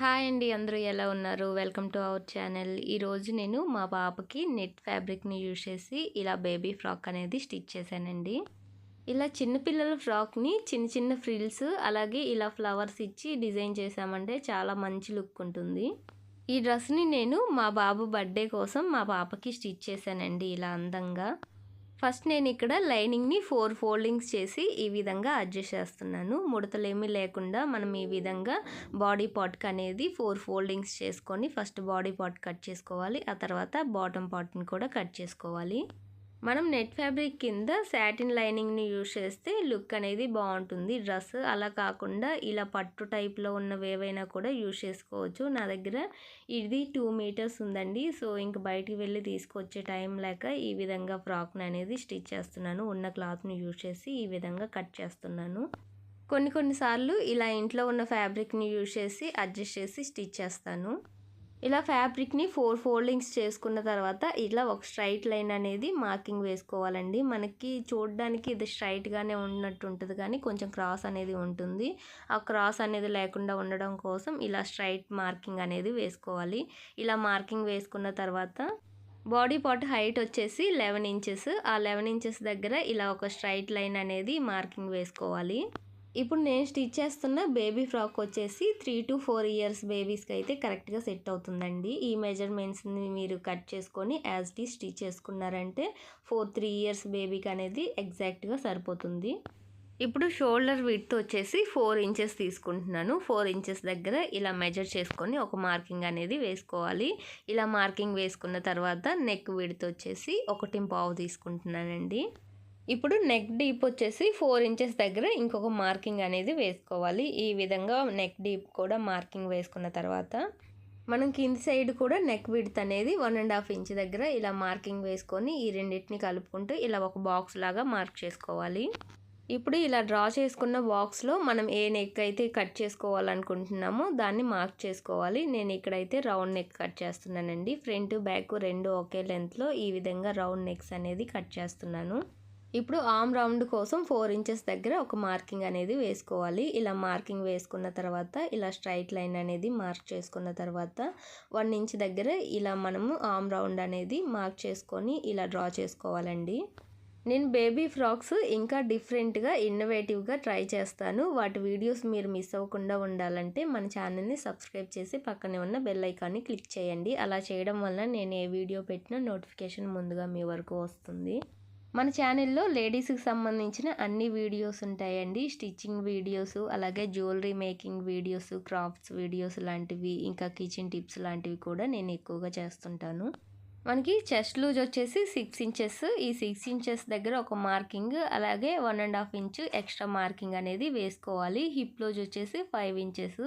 Hi అండి అందరూ ఎలా ఉన్నారు? Welcome to our channel. ఈరోజు నేను మా పాపకి నెట్ ఫ్యాబ్రిక్ని యూజ్ చేసి ఇలా బేబీ ఫ్రాక్ అనేది స్టిచ్ చేశానండి. ఇలా చిన్నపిల్లల ఫ్రాక్ని చిన్న చిన్న ఫ్రిల్స్ అలాగే ఇలా ఫ్లవర్స్ ఇచ్చి డిజైన్ చేసామంటే చాలా మంచి లుక్ ఉంటుంది. ఈ డ్రెస్ని నేను మా బాబు బర్త్డే కోసం మా పాపకి స్టిచ్ చేశానండి ఇలా అందంగా. ఫస్ట్ నేను ఇక్కడ లైనింగ్ని ఫోర్ ఫోల్డింగ్స్ చేసి ఈ విధంగా అడ్జస్ట్ చేస్తున్నాను. ముడతలేమీ లేకుండా మనం ఈ విధంగా బాడీ పార్ట్కి అనేది ఫోర్ ఫోల్డింగ్స్ చేసుకొని ఫస్ట్ బాడీ పార్ట్ కట్ చేసుకోవాలి. ఆ తర్వాత బాటమ్ పార్ట్ని కూడా కట్ చేసుకోవాలి. మనం నెట్ ఫ్యాబ్రిక్ కింద శాటిన్ లైనింగ్ని యూజ్ చేస్తే లుక్ అనేది బాగుంటుంది. డ్రెస్ అలా కాకుండా ఇలా పట్టు టైప్లో ఉన్నవి ఏవైనా కూడా యూజ్ చేసుకోవచ్చు. నా దగ్గర ఇది టూ మీటర్స్ ఉందండి. సో ఇంక బయటికి వెళ్ళి తీసుకొచ్చే టైం లేక ఈ విధంగా ఫ్రాక్ని అనేది స్టిచ్ చేస్తున్నాను. ఉన్న క్లాత్ని యూజ్ చేసి ఈ విధంగా కట్ చేస్తున్నాను. కొన్ని కొన్నిసార్లు ఇలా ఇంట్లో ఉన్న ఫ్యాబ్రిక్ని యూజ్ చేసి అడ్జస్ట్ చేసి స్టిచ్ చేస్తాను. ఇలా ఫ్యాబ్రిక్ని ఫోర్ ఫోల్డింగ్స్ చేసుకున్న తర్వాత ఇలా ఒక స్ట్రైట్ లైన్ అనేది మార్కింగ్ వేసుకోవాలండి. మనకి చూడడానికి ఇది స్ట్రైట్గానే ఉన్నట్టు ఉంటుంది కానీ కొంచెం క్రాస్ అనేది ఉంటుంది. ఆ క్రాస్ అనేది లేకుండా ఉండడం కోసం ఇలా స్ట్రైట్ మార్కింగ్ అనేది వేసుకోవాలి. ఇలా మార్కింగ్ వేసుకున్న తర్వాత బాడీ పార్ట్ హైట్ వచ్చేసి లెవెన్ ఇంచెస్. ఆ లెవెన్ ఇంచెస్ దగ్గర ఇలా ఒక స్ట్రైట్ లైన్ అనేది మార్కింగ్ వేసుకోవాలి. ఇప్పుడు నేను స్టిచ్ చేస్తున్న బేబీ ఫ్రాక్ వచ్చేసి త్రీ టు ఫోర్ ఇయర్స్ బేబీస్కి అయితే కరెక్ట్గా సెట్ అవుతుందండి. ఈ మెజర్మెంట్స్ని మీరు కట్ చేసుకొని యాజ్ టీ స్టిచ్ చేసుకున్నారంటే ఫోర్ త్రీ ఇయర్స్ బేబీకి అనేది ఎగ్జాక్ట్గా సరిపోతుంది. ఇప్పుడు షోల్డర్ విడ్త్ వచ్చేసి ఫోర్ ఇంచెస్ తీసుకుంటున్నాను. ఫోర్ ఇంచెస్ దగ్గర ఇలా మెజర్ చేసుకొని ఒక మార్కింగ్ అనేది వేసుకోవాలి. ఇలా మార్కింగ్ వేసుకున్న తర్వాత నెక్ విడ్త్ వచ్చేసి ఒకటి పావు తీసుకుంటున్నానండి. ఇప్పుడు నెక్ డీప్ వచ్చేసి ఫోర్ ఇంచెస్ దగ్గర ఇంకొక మార్కింగ్ అనేది వేసుకోవాలి. ఈ విధంగా నెక్ డీప్ కూడా మార్కింగ్ వేసుకున్న తర్వాత మనం కింది సైడ్ కూడా నెక్ విడ్త్ అనేది వన్ అండ్ హాఫ్ ఇంచ్ దగ్గర ఇలా మార్కింగ్ వేసుకొని ఈ రెండింటిని కలుపుకుంటూ ఇలా ఒక బాక్స్ లాగా మార్క్ చేసుకోవాలి. ఇప్పుడు ఇలా డ్రా చేసుకున్న బాక్స్లో మనం ఏ నెక్ అయితే కట్ చేసుకోవాలనుకుంటున్నామో దాన్ని మార్క్ చేసుకోవాలి. నేను ఇక్కడైతే రౌండ్ నెక్ కట్ చేస్తున్నానండి. ఫ్రంట్ బ్యాక్ రెండు ఒకే లెంత్లో ఈ విధంగా రౌండ్ నెక్స్ అనేది కట్ చేస్తున్నాను. ఇప్పుడు ఆమ్ రౌండ్ కోసం ఫోర్ ఇంచెస్ దగ్గర ఒక మార్కింగ్ అనేది వేసుకోవాలి. ఇలా మార్కింగ్ వేసుకున్న తర్వాత ఇలా స్ట్రైట్ లైన్ అనేది మార్క్ చేసుకున్న తర్వాత వన్ ఇంచ్ దగ్గర ఇలా మనము ఆమ్ రౌండ్ అనేది మార్క్ చేసుకొని ఇలా డ్రా చేసుకోవాలండి. నేను బేబీ ఫ్రాక్స్ ఇంకా డిఫరెంట్గా ఇన్నోవేటివ్గా ట్రై చేస్తాను. వాటి వీడియోస్ మీరు మిస్ అవ్వకుండా ఉండాలంటే మన ఛానల్ని సబ్స్క్రైబ్ చేసి పక్కనే ఉన్న బెల్ ఐకాన్ని క్లిక్ చేయండి. అలా చేయడం వల్ల నేను ఏ వీడియో పెట్టినా నోటిఫికేషన్ ముందుగా మీ వరకు వస్తుంది. మన ఛానల్లో లేడీస్కి సంబంధించిన అన్ని వీడియోస్ ఉంటాయండి. స్టిచ్చింగ్ వీడియోస్ అలాగే jewellery making videos crafts videos లాంటివి ఇంకా కిచెన్ టిప్స్ లాంటివి కూడా నేను ఎక్కువగా చేస్తుంటాను. మనకి చెస్ట్ లూజ్ వచ్చేసి సిక్స్ ఇంచెస్ ఈ సిక్స్ ఇంచెస్ దగ్గర ఒక మార్కింగ్ అలాగే one and half inch extra marking అనేది వేసుకోవాలి. హిప్ లూజ్ వచ్చేసి ఫైవ్ ఇంచెస్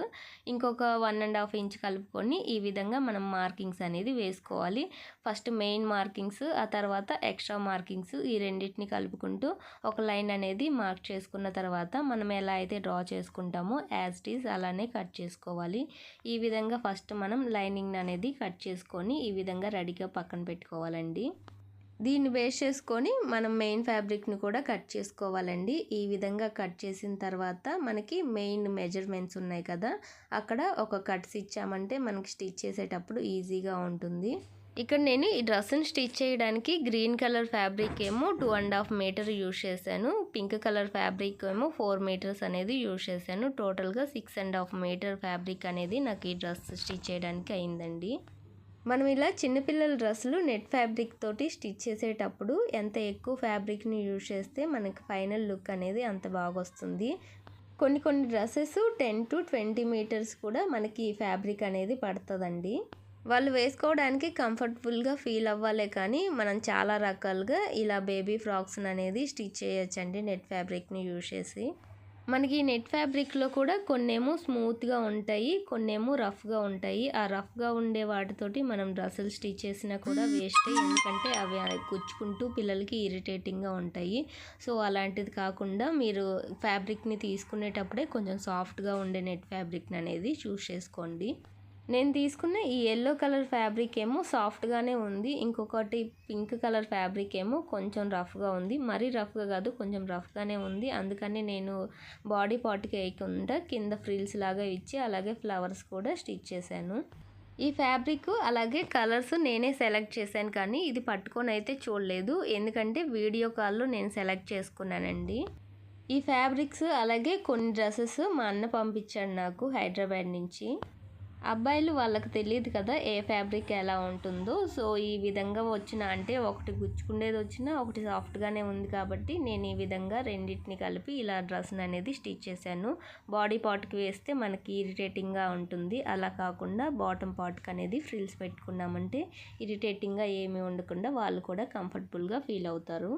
ఇంకొక వన్ అండ్ హాఫ్ ఇంచ్ కలుపుకొని ఈ విధంగా మనం మార్కింగ్స్ అనేది వేసుకోవాలి. ఫస్ట్ మెయిన్ మార్కింగ్స్ ఆ తర్వాత ఎక్స్ట్రా మార్కింగ్స్ ఈ రెండింటిని కలుపుకుంటూ ఒక లైన్ అనేది మార్క్ చేసుకున్న తర్వాత మనం ఎలా అయితే డ్రా చేసుకుంటామో యాజ్ టీస్ అలానే కట్ చేసుకోవాలి. ఈ విధంగా ఫస్ట్ మనం లైనింగ్ అనేది కట్ చేసుకొని ఈ విధంగా రెడీగా పక్కన పెట్టుకోవాలండి. దీన్ని వేస్ట్ చేసుకొని మనం మెయిన్ ఫ్యాబ్రిక్ని కూడా కట్ చేసుకోవాలండి. ఈ విధంగా కట్ చేసిన తర్వాత మనకి మెయిన్ మెజర్మెంట్స్ ఉన్నాయి కదా అక్కడ ఒక కట్స్ ఇచ్చామంటే మనకి స్టిచ్ చేసేటప్పుడు ఈజీగా ఉంటుంది. ఇక్కడ నేను ఈ డ్రెస్ని స్టిచ్ చేయడానికి గ్రీన్ కలర్ ఫ్యాబ్రిక్ ఏమో two and half metre use చేశాను. పింక్ కలర్ ఫ్యాబ్రిక్ ఏమో ఫోర్ మీటర్స్ అనేది యూజ్ చేశాను. టోటల్గా six and half metre fabric అనేది నాకు ఈ డ్రెస్ స్టిచ్ చేయడానికి అయిందండి. మనం ఇలా చిన్నపిల్లల డ్రెస్సులు నెట్ ఫ్యాబ్రిక్ తోటి స్టిచ్ చేసేటప్పుడు ఎంత ఎక్కువ ఫ్యాబ్రిక్ని యూజ్ చేస్తే మనకి ఫైనల్ లుక్ అనేది అంత బాగా వస్తుంది కొన్ని కొన్ని dresses ten to twenty metres కూడా మనకి ఈ ఫ్యాబ్రిక్ అనేది పడుతుందండి. వాళ్ళు వేసుకోవడానికి కంఫర్టబుల్గా ఫీల్ అవ్వాలే కానీ మనం చాలా రకాలుగా ఇలా బేబీ ఫ్రాక్స్ అనేది స్టిచ్ చేయొచ్చండి నెట్ ఫ్యాబ్రిక్ని యూజ్ చేసి. మనకి నెట్ ఫ్యాబ్రిక్లో కూడా కొన్నేమో స్మూత్గా ఉంటాయి కొన్నేమో రఫ్గా ఉంటాయి. ఆ రఫ్గా ఉండే వాటితోటి మనం డ్రెస్సులు స్టిచ్ చేసినా కూడా వేస్ట్. ఎందుకంటే అవి గుచ్చుకుంటూ పిల్లలకి ఇరిటేటింగ్గా ఉంటాయి. సో అలాంటిది కాకుండా మీరు ఫ్యాబ్రిక్ని తీసుకునేటప్పుడే కొంచెం సాఫ్ట్గా ఉండే నెట్ ఫ్యాబ్రిక్ని అనేది చూస్ చేసుకోండి. నేను తీసుకున్న ఈ ఎల్లో కలర్ ఫ్యాబ్రిక్ ఏమో సాఫ్ట్గానే ఉంది. ఇంకొకటి పింక్ కలర్ ఫ్యాబ్రిక్ ఏమో కొంచెం రఫ్గా ఉంది. మరీ రఫ్గా కాదు కొంచెం రఫ్గానే ఉంది. అందుకని నేను బాడీ పార్ట్కి వేయకుండా కింద ఫ్రిల్స్ లాగా ఇచ్చి అలాగే ఫ్లవర్స్ కూడా స్టిచ్ చేశాను. ఈ ఫ్యాబ్రిక్ అలాగే కలర్స్ నేనే సెలెక్ట్ చేశాను కానీ ఇది పట్టుకొని అయితే చూడలేదు. ఎందుకంటే వీడియో కాల్లో నేను సెలెక్ట్ చేసుకున్నానండి. ఈ ఫ్యాబ్రిక్స్ అలాగే కొన్ని డ్రెస్సెస్ మా అన్న పంపించాడు నాకు హైదరాబాద్ నుంచి. అబ్బాయిలు వాళ్ళకి తెలియదు కదా ఏ ఫ్యాబ్రిక్ ఎలా ఉంటుందో. సో ఈ విధంగా వచ్చిన అంటే ఒకటి గుచ్చుకునేది వచ్చినా ఒకటి సాఫ్ట్గానే ఉంది కాబట్టి నేను ఈ విధంగా రెండింటిని కలిపి ఇలా డ్రెస్ని అనేది స్టిచ్ చేశాను. బాడీ పార్ట్కి వేస్తే మనకి ఇరిటేటింగ్గా ఉంటుంది. అలా కాకుండా బాటమ్ పార్ట్కి అనేది ఫ్రిల్స్ పెట్టుకున్నామంటే ఇరిటేటింగ్గా ఏమీ ఉండకుండా వాళ్ళు కూడా కంఫర్టబుల్గా ఫీల్ అవుతారు.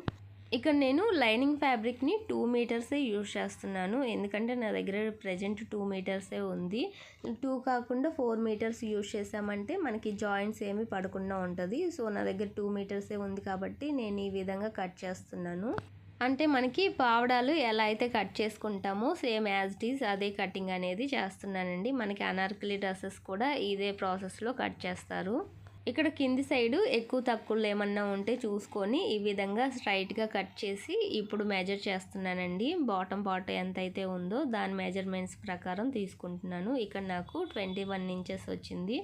ఇక్కడ నేను లైనింగ్ ఫ్యాబ్రిక్ని టూ మీటర్సే యూజ్ చేస్తున్నాను. ఎందుకంటే నా దగ్గర ప్రజెంట్ టూ మీటర్సే ఉంది. టూ కాకుండా ఫోర్ మీటర్స్ యూజ్ చేసామంటే మనకి జాయింట్స్ ఏమి పడకుండా ఉంటుంది. సో నా దగ్గర టూ మీటర్సే ఉంది కాబట్టి నేను ఈ విధంగా కట్ చేస్తున్నాను. అంటే మనకి పావడాలు ఎలా అయితే కట్ చేసుకుంటామో సేమ్ యాజ్ ఇట్ ఈజ్ అదే కటింగ్ అనేది చేస్తున్నానండి. మనకి అనార్కలి డ్రెస్సెస్ కూడా ఇదే ప్రాసెస్లో కట్ చేస్తారు. ఇక్కడ కింది సైడు ఎక్కువ తక్కువలు ఏమన్నా ఉంటే చూసుకొని ఈ విధంగా స్ట్రైట్గా కట్ చేసి ఇప్పుడు మెజర్ చేస్తున్నానండి. బాటమ్ పార్ట్ ఎంత అయితే ఉందో దాని మెజర్మెంట్స్ ప్రకారం తీసుకుంటున్నాను. ఇక్కడ నాకు ట్వంటీ వన్ ఇంచెస్ వచ్చింది.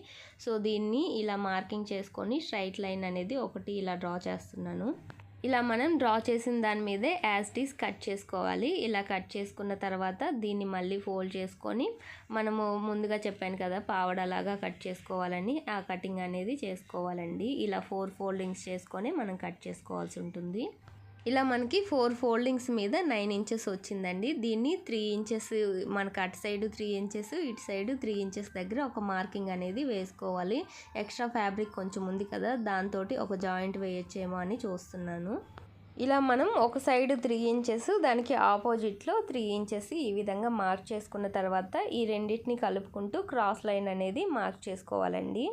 సో దీన్ని ఇలా మార్కింగ్ చేసుకొని స్ట్రైట్ లైన్ అనేది ఒకటి ఇలా డ్రా చేస్తున్నాను. ఇలా మనం డ్రా చేసిన దాని మీదే యాస్టీస్ కట్ చేసుకోవాలి. ఇలా కట్ చేసుకున్న తర్వాత దీన్ని మళ్ళీ ఫోల్డ్ చేసుకొని మనము ముందుగా చెప్పాను కదా పావడలాగా కట్ చేసుకోవాలని. ఆ కటింగ్ అనేది చేసుకోవాలండి. ఇలా ఫోర్ ఫోల్డింగ్స్ చేసుకొని మనం కట్ చేసుకోవాల్సి ఉంటుంది. ఇలా మనకి ఫోర్ ఫోల్డింగ్స్ మీద నైన్ ఇంచెస్ వచ్చిందండి. దీన్ని త్రీ ఇంచెస్ మనకు అటు సైడ్ త్రీ ఇంచెస్ ఇటు సైడ్ త్రీ ఇంచెస్ దగ్గర ఒక మార్కింగ్ అనేది వేసుకోవాలి. ఎక్స్ట్రా ఫ్యాబ్రిక్ కొంచెం ఉంది కదా దాంతో ఒక జాయింట్ వేయచ్చేమో అని చూస్తున్నాను. ఇలా మనం ఒక సైడ్ త్రీ ఇంచెస్ దానికి ఆపోజిట్లో త్రీ ఇంచెస్ ఈ విధంగా మార్క్ చేసుకున్న తర్వాత ఈ రెండింటిని కలుపుకుంటూ క్రాస్ లైన్ అనేది మార్క్ చేసుకోవాలండి.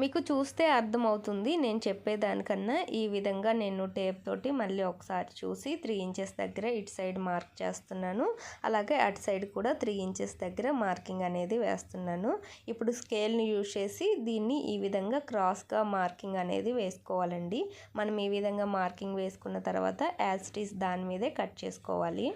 మీకు చూస్తే అర్థమవుతుంది నేను చెప్పేదానికన్నా ఈ విధంగా నేను టేప్ తోటి మళ్ళీ ఒకసారి చూసి త్రీ ఇంచెస్ దగ్గర ఇటు సైడ్ మార్క్ చేస్తున్నాను. అలాగే అటు సైడ్ కూడా త్రీ ఇంచెస్ దగ్గర మార్కింగ్ అనేది వేస్తున్నాను. ఇప్పుడు స్కేల్ని యూజ్ చేసి దీన్ని ఈ విధంగా క్రాస్గా మార్కింగ్ అనేది వేసుకోవాలండి. మనం ఈ విధంగా మార్కింగ్ వేసుకున్న తర్వాత యాజ్ ఇట్ దాని మీదే కట్ చేసుకోవాలి.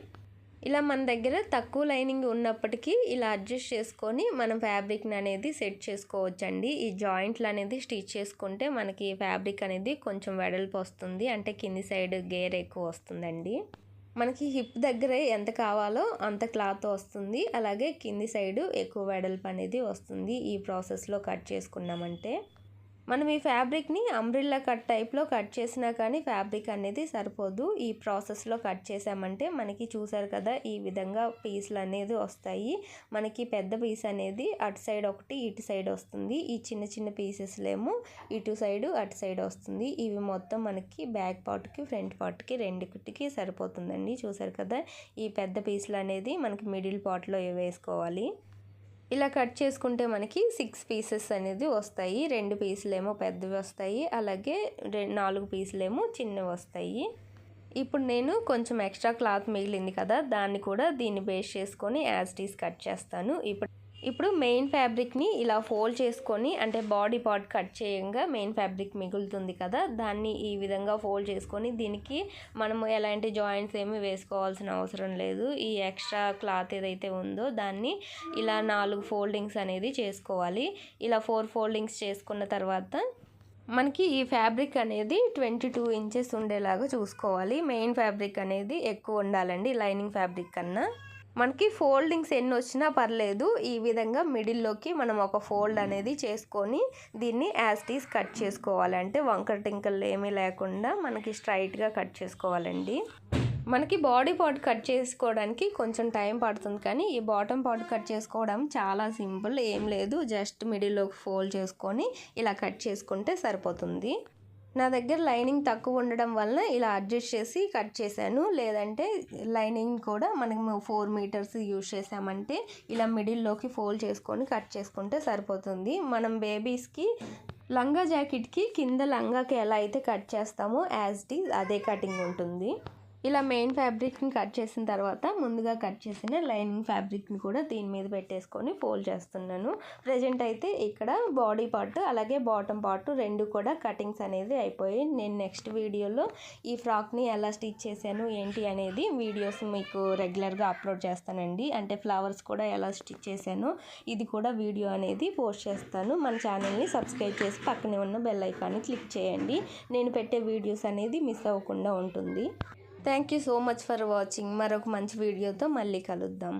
ఇలా మన దగ్గర తక్కువ లైనింగ్ ఉన్నప్పటికీ ఇలా అడ్జస్ట్ చేసుకొని మనం ఫ్యాబ్రిక్ని అనేది సెట్ చేసుకోవచ్చండి. ఈ జాయింట్లు అనేది స్టిచ్ చేసుకుంటే మనకి ఫ్యాబ్రిక్ అనేది కొంచెం వెడల్పు వస్తుంది. అంటే కింది సైడ్ గేర్ ఎక్కువ వస్తుందండి. మనకి హిప్ దగ్గర ఎంత కావాలో అంత క్లాత్ వస్తుంది. అలాగే కింది సైడు ఎక్కువ వెడల్పు అనేది వస్తుంది. ఈ ప్రాసెస్లో కట్ చేసుకున్నామంటే. మనం ఈ ఫ్యాబ్రిక్ని అంబ్రిల్లా కట్ టైప్లో కట్ చేసినా కానీ ఫ్యాబ్రిక్ అనేది సరిపోదు. ఈ ప్రాసెస్లో కట్ చేసామంటే మనకి చూసారు కదా ఈ విధంగా పీసులు అనేది వస్తాయి. మనకి పెద్ద పీస్ అనేది అటు సైడ్ ఒకటి ఇటు సైడ్ వస్తుంది. ఈ చిన్న చిన్న పీసెస్లేమో ఇటు సైడు అటు సైడ్ వస్తుంది. ఇవి మొత్తం మనకి బ్యాక్ పార్ట్కి ఫ్రంట్ పార్ట్కి రెండుకి సరిపోతుందండి. చూసారు కదా ఈ పెద్ద పీసులు అనేది మనకి మిడిల్ పార్ట్లో వేసుకోవాలి. ఇలా కట్ చేసుకుంటే మనకి సిక్స్ పీసెస్ అనేది వస్తాయి. రెండు పీసులేమో పెద్దవి వస్తాయి. అలాగే నాలుగు పీసులేమో చిన్నవి వస్తాయి. ఇప్పుడు నేను కొంచెం ఎక్స్ట్రా క్లాత్ మిగిలింది కదా దాన్ని కూడా దీన్ని బేస్ చేసుకొని యాజ్ టీస్ కట్ చేస్తాను. ఇప్పుడు ఇప్పుడు మెయిన్ ఫ్యాబ్రిక్ని ఇలా ఫోల్డ్ చేసుకొని అంటే బాడీ పార్ట్ కట్ చేయంగా మెయిన్ ఫ్యాబ్రిక్ మిగులుతుంది కదా దాన్ని ఈ విధంగా ఫోల్డ్ చేసుకొని దీనికి మనము ఎలాంటి జాయింట్స్ ఏమి వేసుకోవాల్సిన అవసరం లేదు. ఈ ఎక్స్ట్రా క్లాత్ ఏదైతే ఉందో దాన్ని ఇలా నాలుగు ఫోల్డింగ్స్ అనేది చేసుకోవాలి. ఇలా ఫోర్ ఫోల్డింగ్స్ చేసుకున్న తర్వాత మనకి ఈ ఫ్యాబ్రిక్ అనేది ట్వంటీ టూ ఇంచెస్ ఉండేలాగా చూసుకోవాలి. మెయిన్ ఫ్యాబ్రిక్ అనేది ఎక్కువ ఉండాలండి లైనింగ్ ఫ్యాబ్రిక్ కన్నా. మనకి ఫోల్డింగ్స్ ఎన్ని వచ్చినా పర్లేదు ఈ విధంగా మిడిల్లోకి మనం ఒక ఫోల్డ్ అనేది చేసుకొని దీన్ని యాస్టీస్ కట్ చేసుకోవాలంటే వంకర టింకల్ ఏమీ లేకుండా మనకి స్ట్రైట్గా కట్ చేసుకోవాలండి. మనకి బాడీ పార్ట్ కట్ చేసుకోవడానికి కొంచెం టైం పడుతుంది కానీ ఈ బాటమ్ పార్ట్ కట్ చేసుకోవడం చాలా సింపుల్ ఏం లేదు. జస్ట్ మిడిల్లోకి ఫోల్డ్ చేసుకొని ఇలా కట్ చేసుకుంటే సరిపోతుంది. నా దగ్గర లైనింగ్ తక్కువ ఉండడం వలన ఇలా అడ్జస్ట్ చేసి కట్ చేశాను. లేదంటే లైనింగ్ కూడా మనము ఫోర్ మీటర్స్ యూజ్ చేసామంటే ఇలా మిడిల్లోకి ఫోల్డ్ చేసుకొని కట్ చేసుకుంటే సరిపోతుంది. మనం బేబీస్కి లంగా జాకెట్కి కింద లంగాకి ఎలా అయితే కట్ చేస్తామో యాజ్ ఇట్ ఈజ్ అదే కటింగ్ ఉంటుంది. ఇలా మెయిన్ ఫ్యాబ్రిక్ని కట్ చేసిన తర్వాత ముందుగా కట్ చేసిన లైనింగ్ ఫ్యాబ్రిక్ని కూడా దీని మీద పెట్టేసుకొని ఫోల్డ్ చేస్తున్నాను. ప్రజెంట్ అయితే ఇక్కడ బాడీ పార్ట్ అలాగే బాటమ్ పార్ట్ రెండు కూడా కటింగ్స్ అనేది అయిపోయి నేను నెక్స్ట్ వీడియోలో ఈ ఫ్రాక్ని ఎలా స్టిచ్ చేశాను ఏంటి అనేది వీడియోస్ మీకు రెగ్యులర్గా అప్లోడ్ చేస్తానండి. అంటే ఫ్లవర్స్ కూడా ఎలా స్టిచ్ చేశాను ఇది కూడా వీడియో అనేది పోస్ట్ చేస్తాను. మన ఛానల్ని సబ్స్క్రైబ్ చేసి పక్కనే ఉన్న బెల్ ఐకాన్ని క్లిక్ చేయండి. నేను పెట్టే వీడియోస్ అనేది మిస్ అవ్వకుండా ఉంటుంది. Thank you so much for watching మరొక మంచి వీడియోతో మళ్ళీ కలుద్దాం.